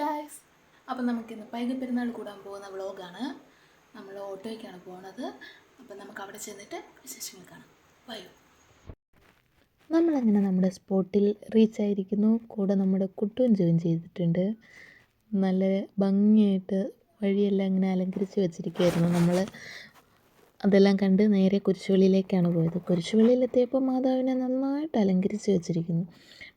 Guys അപ്പം നമുക്കിന്ന് പൈക പെരുന്നാൾ കൂടാൻ പോകുന്ന വ്ളോഗാണ്. നമ്മൾ ഓട്ടോയ്ക്കാണ് പോകുന്നത് അപ്പം നമുക്ക് അവിടെ ചെന്നിട്ട് വിശേഷങ്ങൾ കാണാം. വയ്യോ നമ്മളങ്ങനെ നമ്മുടെ സ്പോട്ടിൽ റീച്ച് ആയിരിക്കുന്നു. കൂടെ നമ്മുടെ കുട്ടും ജോയിൻ ചെയ്തിട്ടുണ്ട്. നല്ല ഭംഗിയായിട്ട് വഴിയെല്ലാം ഇങ്ങനെ അലങ്കരിച്ച് വെച്ചിരിക്കുകയായിരുന്നു നമ്മൾ. അതെല്ലാം കണ്ട് നേരെ കുരിശുവള്ളിയിലേക്കാണ് പോയത്. കുരിശുവള്ളിയിലെത്തിയപ്പോൾ മാതാവിനെ നന്നായിട്ട് അലങ്കരിച്ച് വെച്ചിരിക്കുന്നു.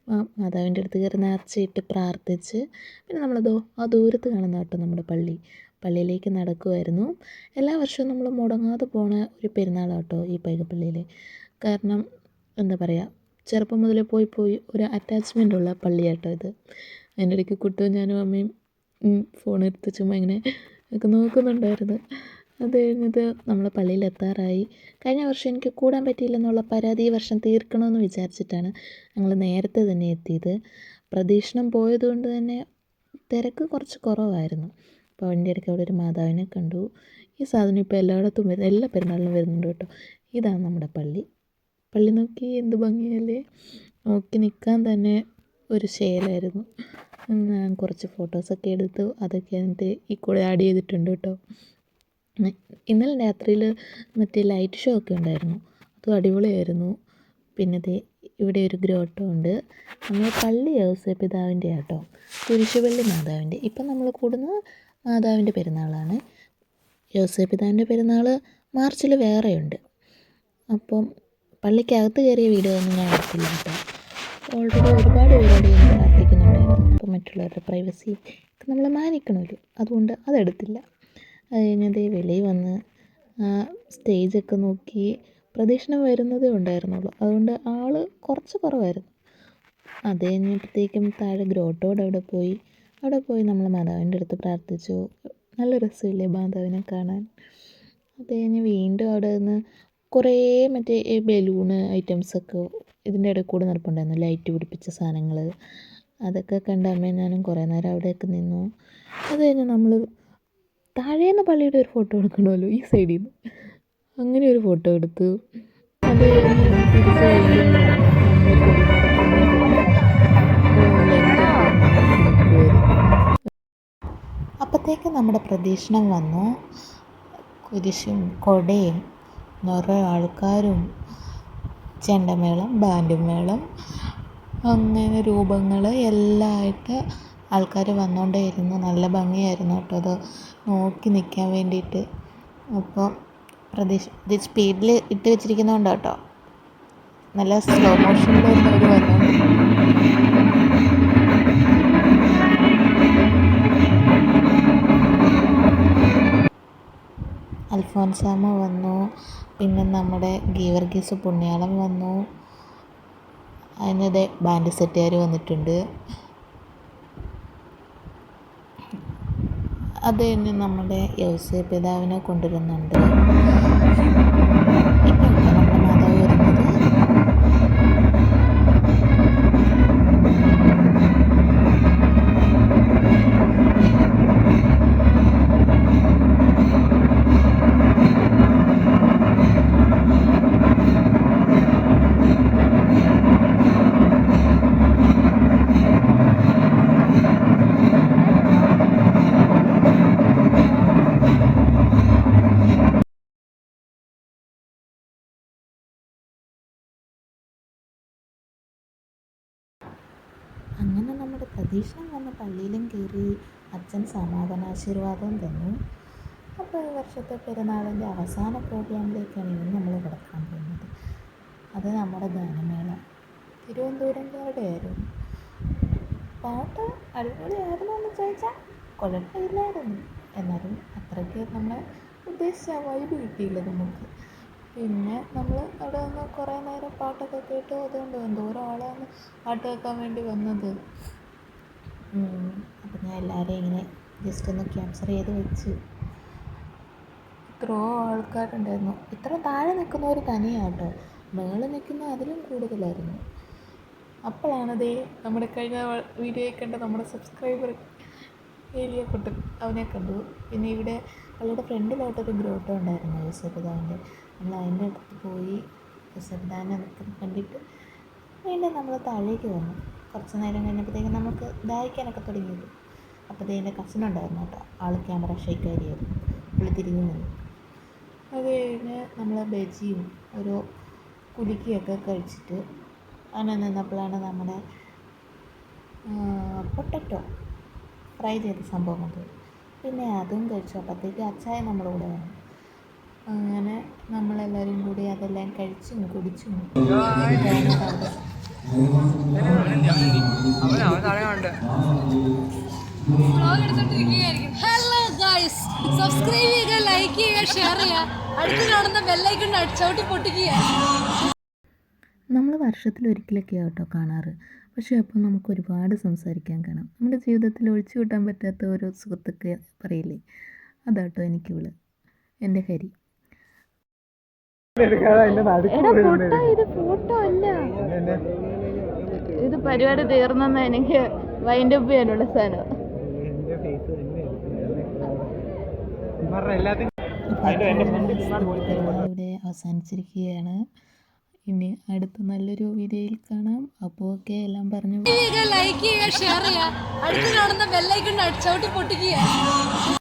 മാതാവിന്റെ അടുത്ത് കയറി നേർച്ചയിട്ട് പ്രാർത്ഥിച്ച് പിന്നെ നമ്മളതോ ആ ദൂരത്ത് കാണുന്ന കേട്ടോ നമ്മുടെ പള്ളി. പള്ളിയിലേക്ക് നടക്കുമായിരുന്നു എല്ലാ വർഷവും നമ്മൾ മുടങ്ങാതെ പോണ ഒരു പെരുന്നാളാട്ടോ ഈ പൈകപ്പള്ളിയിൽ കാരണം എന്താ പറയുക ചെറുപ്പം മുതലേ പോയി പോയി ഒരു അറ്റാച്ച്മെന്റ് ഉള്ള പള്ളിയാട്ടോ ഇത്. അതിന്റെ ഇടയ്ക്ക് കുട്ടും ഞാനും അമ്മയും ഫോൺ എടുത്ത് ചുമ്മാ ഇങ്ങനെ ഒക്കെ നോക്കുന്നുണ്ടായിരുന്നു. അത് കഴിഞ്ഞത് നമ്മൾ പള്ളിയിൽ എത്താറായി കഴിഞ്ഞ വർഷം എനിക്ക് കൂടാൻ പറ്റിയില്ലെന്നുള്ള പരാതി ഈ വർഷം തീർക്കണമെന്ന് വിചാരിച്ചിട്ടാണ് ഞങ്ങൾ നേരത്തെ തന്നെ എത്തിയത്. പ്രദക്ഷിണം പോയതുകൊണ്ട് തന്നെ തിരക്ക് കുറച്ച് കുറവായിരുന്നു. അപ്പോൾ അതിന്റെ ഇടയ്ക്ക് അവിടെ ഒരു മാതാവിനെ കണ്ടു. ഈ സാധനം ഇപ്പോൾ എല്ലായിടത്തും വരുന്നു എല്ലാ പെരുന്നാളിലും വരുന്നുണ്ട് കേട്ടോ. ഇതാണ് നമ്മുടെ പള്ളി. പള്ളി നോക്കി എന്ത് ഭംഗിയല്ലേ? നോക്കി നിൽക്കാൻ തന്നെ ഒരു ശേലായിരുന്നു. ഞാൻ കുറച്ച് ഫോട്ടോസൊക്കെ എടുത്തു അതൊക്കെ എന്നിട്ട് ഈ കൂടെ ആഡ് ചെയ്തിട്ടുണ്ട് കേട്ടോ. ഇന്നലെ രാത്രിയിൽ മറ്റേ ലൈറ്റ് ഷോ ഒക്കെ ഉണ്ടായിരുന്നു. അത് അടിപൊളിയായിരുന്നു. പിന്നെ ദേ ഇവിടെ ഒരു ഗ്രോട്ടോ ഉണ്ട്. നമ്മൾ പള്ളി ഔസേ പിതാവിന്റെ ആട്ടോ. കുരിശുപള്ളി മാതാവിന്റെ. ഇപ്പം നമ്മൾ കൂടുന്നത് മാതാവിന്റെ പെരുന്നാളാണ്. യോസേ പിതാവിന്റെ പെരുന്നാൾ മാർച്ചിൽ വേറെയുണ്ട്. അപ്പം പള്ളിക്കകത്ത് കയറിയ വീഡിയോ ഒന്നും ഞാൻ എടുത്തില്ല കേട്ടോ. ഓൾറെഡി ഒരുപാട് പേരോട് ഞാൻ പ്രാർത്ഥിക്കുന്നുണ്ടായിരുന്നു. അപ്പം മറ്റുള്ളവരുടെ പ്രൈവസി നമ്മൾ മാനിക്കണമല്ലോ. അതുകൊണ്ട് അതെടുത്തില്ല അത് വെളിയിൽ വന്ന് സ്റ്റേജൊക്കെ നോക്കി പ്രദക്ഷിണം വരുന്നതേ ഉണ്ടായിരുന്നുള്ളൂ. അതുകൊണ്ട് ആൾ കുറച്ച് കുറവായിരുന്നു. അത് കഴിഞ്ഞപ്പോഴത്തേക്കും താഴെ ഗ്രോട്ടോട് അവിടെ പോയി. അവിടെ പോയി നമ്മൾ മാതാവിന്റെ അടുത്ത് പ്രാർത്ഥിച്ചു. നല്ല രസമില്ലേ മാതാവിനെ കാണാൻ. അത് കഴിഞ്ഞ് വീണ്ടും അവിടെ നിന്ന് കുറേ മറ്റേ ബലൂണ് ഐറ്റംസൊക്കെ ഇതിന്റെ ഇടയിൽ കൂടെ നടപ്പുണ്ടായിരുന്നു. ലൈറ്റ് പിടിപ്പിച്ച സാധനങ്ങൾ അതൊക്കെ കണ്ട അമ്മയും ഞാനും കുറേ നേരം അവിടെയൊക്കെ നിന്നു. അത് കഴിഞ്ഞ് നമ്മൾ താഴേന്ന് പള്ളിയുടെ ഒരു ഫോട്ടോ എടുക്കണമല്ലോ ഈ സൈഡിൽ നിന്ന് അങ്ങനെ ഒരു ഫോട്ടോ എടുത്തു അത് അപ്പോഴത്തേക്ക് നമ്മുടെ പ്രദക്ഷിണം വന്നു. കുരിശും കൊടയും നിറയെ ആൾക്കാരും ചെണ്ടമേളം ബാൻഡുമേളം അങ്ങനെ രൂപങ്ങൾ എല്ലാം ആയിട്ട് ആൾക്കാർ വന്നുകൊണ്ടേയിരുന്നു നല്ല ഭംഗിയായിരുന്നു കേട്ടോ അത്. നോക്കി നിൽക്കാൻ വേണ്ടിയിട്ട്. അപ്പോൾ പ്രതീക്ഷ ഇത് സ്പീഡിൽ ഇട്ട് വെച്ചിരിക്കുന്നതുകൊണ്ട് കേട്ടോ. നല്ല സ്ലോ മോഷനിലായിരുന്നു അവർ വന്നത് അൽഫോൻസാമ വന്നു. പിന്നെ നമ്മുടെ ഗീവർഗീസ് പുണ്യാളം വന്നു. അതിനിടെ ബാൻഡ് സെറ്റുകാർ വന്നിട്ടുണ്ട്. അത് തന്നെ നമ്മുടെ യൗസേ പിതാവിനെ കൊണ്ടുവരുന്നുണ്ട്. അങ്ങനെ നമ്മുടെ പ്രതീക്ഷണം വന്ന പള്ളിയിലും കയറി അച്ഛൻ സമാപനാശീർവാദം തന്നു. അപ്പോൾ ഈ വർഷത്തെ പെരുന്നാളിന്റെ അവസാന പ്രോഗ്രാമിലേക്കാണ് ഇനി നമ്മൾ കിടക്കാൻ പോകുന്നത്. അത് നമ്മുടെ ഗാനമേള. തിരുവനന്തപുരംകാരുടെ ആയിരുന്നു പാട്ട് അടിപൊളിയായിരുന്നു എന്ന് ചോദിച്ചാൽ കുഴപ്പമില്ലായിരുന്നു എന്നാലും അത്രയ്ക്ക് നമ്മളെ ഉദ്ദേശിച്ച വൈബ് കിട്ടിയില്ല നമുക്ക്. പിന്നെ നമ്മൾ അവിടെ നിന്ന് കുറേ നേരം പാട്ടൊക്കെ കേട്ട് അതുകൊണ്ട് എന്തോരം ആളാണ് പാട്ട് കേൾക്കാൻ വേണ്ടി വന്നത്. അപ്പം ഞാൻ എല്ലാവരെയും ഇങ്ങനെ ജസ്റ്റ് ഒന്ന് ക്യാപ്ചർ ചെയ്ത് വെച്ച്. ഇത്രയോ ആൾക്കാരുണ്ടായിരുന്നു. ഇത്ര താഴെ നിൽക്കുന്നവർ തനിയാട്ടോ. മേളിൽ നിൽക്കുന്ന അതിലും കൂടുതലായിരുന്നു. അപ്പോഴാണതേ നമ്മുടെ കഴിഞ്ഞ വീഡിയോയിൽ കണ്ട നമ്മുടെ സബ്സ്ക്രൈബർ ഏലിയ കുട്ടൻ അവനെ കണ്ടു. പിന്നെ ഇവിടെ അവളുടെ ഫ്രണ്ടിലായിട്ടൊരു ഗ്രോട്ടോ ഉണ്ടായിരുന്നു യൂസഫിദാവിന്റെ നമ്മൾ അതിന്റെ അടുത്ത് പോയി യൂസഫിദാവിനെ കണ്ടിട്ട് വീണ്ടും നമ്മൾ താഴേക്ക് വന്നു. കുറച്ച് നേരം കഴിഞ്ഞപ്പോഴത്തേക്കും നമുക്ക് ദാഹിക്കാനൊക്കെ തുടങ്ങിയത്. അപ്പോൾ എന്റെ കസിൻ ഉണ്ടായിരുന്നു കേട്ടോ. ആൾ ക്യാമറ ഷേക്കാരിയായിരുന്നു പുള്ളി തിരിഞ്ഞു നിന്നു. അത് കഴിഞ്ഞ് നമ്മൾ ബജിയും ഒരു കുലുക്കിയൊക്കെ കഴിച്ചിട്ട് അങ്ങനെ നിന്നപ്പോഴാണ് നമ്മുടെ പൊട്ടറ്റോ ഫ്രൈ ചെയ്ത സംഭവം കൊണ്ട് പിന്നെ അതും കഴിച്ചു. അപ്പോഴത്തേക്ക് അച്ചായ നമ്മുടെ കൂടെ വന്നു. അങ്ങനെ നമ്മളെല്ലാവരും കൂടി അതെല്ലാം കഴിച്ചും കുടിച്ചും സബ്സ്ക്രൈബ് ചെയ്യുക ലൈക്ക് ചെയ്യുക ഷെയർ ചെയ്യുക. അടുത്ത് കാണുന്ന ബെല്ലൈക്കൺ അടിച്ചോട്ടി പൊട്ടിക്കുക. നമ്മൾ വർഷത്തിൽ ഒരിക്കലൊക്കെ ആട്ടോ കാണാറ്. പക്ഷേ അപ്പോൾ നമുക്ക് ഒരുപാട് സംസാരിക്കാൻ കാണാം. നമ്മുടെ ജീവിതത്തിൽ ഒഴിച്ചു കൂട്ടാൻ പറ്റാത്ത ഓരോ സുഹൃത്തൊക്കെ പറയില്ലേ? അതാട്ടോ എനിക്കിവൾ എന്റെ ഹരി. ഇത് പരിപാടി തീർന്നെന്ന് എനിക്ക് വൈൻഡ് അപ്പ് ചെയ്യാനുള്ള സാധനം. ഇവിടെ അവസാനിച്ചിരിക്കുകയാണ്. ഇനി അടുത്ത നല്ലൊരു വീഡിയോയിൽ കാണാം. അപ്പോൾ ഓക്കെ എല്ലാം പറഞ്ഞു ലൈക്ക് ചെയ്യുക ഷെയർ ചെയ്യുക. അടുത്ത് കാണുന്ന ബെല്ലൈക്കൺ അടിച്ചോട്ട് പൊട്ടിക്കുക.